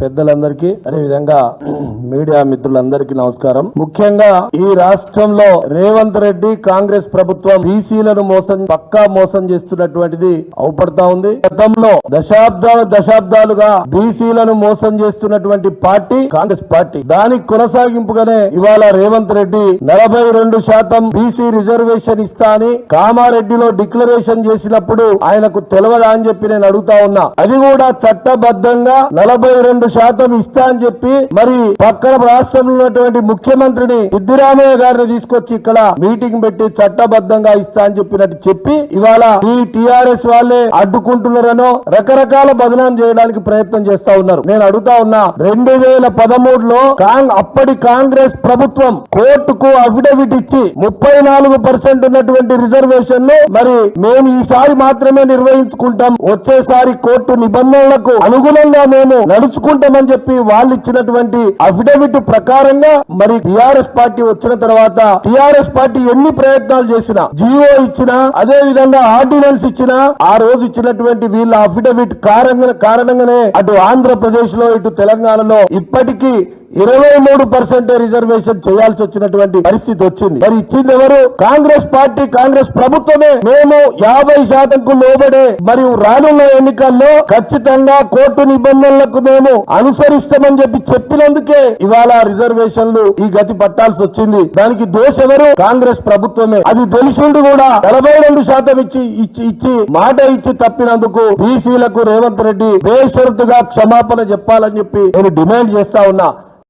పెద్దలందరికీ అదే విధంగా మీడియా మిత్రులందరికీ నమస్కారం. ముఖ్యంగా ఈ రాష్ట్రంలో రేవంత్ రెడ్డి కాంగ్రెస్ ప్రభుత్వం బీసీలను మోసం పక్కా మోసం చేస్తున్నటువంటిది అవుపడతా ఉంది. గతంలో దశాబ్దాల దశాబ్దాలుగా బీసీలను మోసం చేస్తున్నటువంటి పార్టీ కాంగ్రెస్ పార్టీ. దానికి కొనసాగింపుగానే ఇవాళ రేవంత్ రెడ్డి నలభై రెండు శాతం బీసీ రిజర్వేషన్ ఇస్తా అని కామారెడ్డిలో డిక్లరేషన్ చేసినప్పుడు ఆయనకు తెలవదా అని చెప్పి నేను అడుగుతా ఉన్నా. అది కూడా చట్టబద్ధంగా నలభై రెండు శాతం ఇస్తా అని చెప్పి మరి పక్కన రాష్ట్రంలో ఉన్నటువంటి ముఖ్యమంత్రిని సిద్దిరామయ్య గారిని తీసుకొచ్చి ఇక్కడ మీటింగ్ పెట్టి చట్టబద్ధంగా ఇస్తా అని చెప్పినట్టు చెప్పి ఇవాళ ఈ టిఆర్ఎస్ వాళ్ళే అడ్డుకుంటున్నారనో రకరకాల బదనం చేయడానికి ప్రయత్నం చేస్తా ఉన్నారు. నేను అడుగుతా ఉన్నా రెండు వేల పదమూడులో కాంగ్ అప్పటి కాంగ్రెస్ ప్రభుత్వం కోర్టుకు అఫిడవిట్ ఇచ్చి ముప్పై నాలుగు పర్సెంట్ ఉన్నటువంటి రిజర్వేషన్ను మరి మేము ఈసారి మాత్రమే నిర్వహించుకుంటాం. వచ్చేసారి కోర్టు నిబంధనలకు అనుగుణంగా మేము నడుచుకుంటామని చెప్పి వాళ్ళు ఇచ్చినటువంటి అఫిడవిట్ ప్రకారంగా మరి టిఆర్ఎస్ పార్టీ వచ్చిన తర్వాత టిఆర్ఎస్ పార్టీ ఎన్ని ప్రయత్నాలు చేసినా జియో ఇచ్చినా అదే విధంగా ఆర్డినెన్స్ ఇచ్చినా ఆ రోజు ఇచ్చినటువంటి వీళ్ళ అఫిడవిట్ కారణంగా కారణంగానే అటు ఆంధ్రప్రదేశ్లో ఇటు తెలంగాణలో ఇప్పటికీ ఇరవై మూడు పర్సెంట్ రిజర్వేషన్ చేయాల్సి వచ్చినటువంటి పరిస్థితి వచ్చింది. మరి ఇచ్చింది ఎవరు? కాంగ్రెస్ పార్టీ కాంగ్రెస్ ప్రభుత్వమే. మేము యాభై శాతంకు లోబడే మరియు రానున్న ఎన్నికల్లో ఖచ్చితంగా కోర్టు నిబంధనలకు మేము అనుసరిస్తామని చెప్పి చెప్పినందుకే ఇవాళ రిజర్వేషన్లు ఈ గతి పట్టాల్సి వచ్చింది. దానికి దోష ఎవరు? కాంగ్రెస్ ప్రభుత్వమే. అది తెలిసిండు కూడా నలభై రెండు శాతం ఇచ్చి ఇచ్చి ఇచ్చి మాట ఇచ్చి తప్పినందుకు బీసీలకు రేవంత్ రెడ్డి బేషరతుగా క్షమాపణ చెప్పాలని చెప్పి నేను డిమాండ్ చేస్తా ఉన్నా.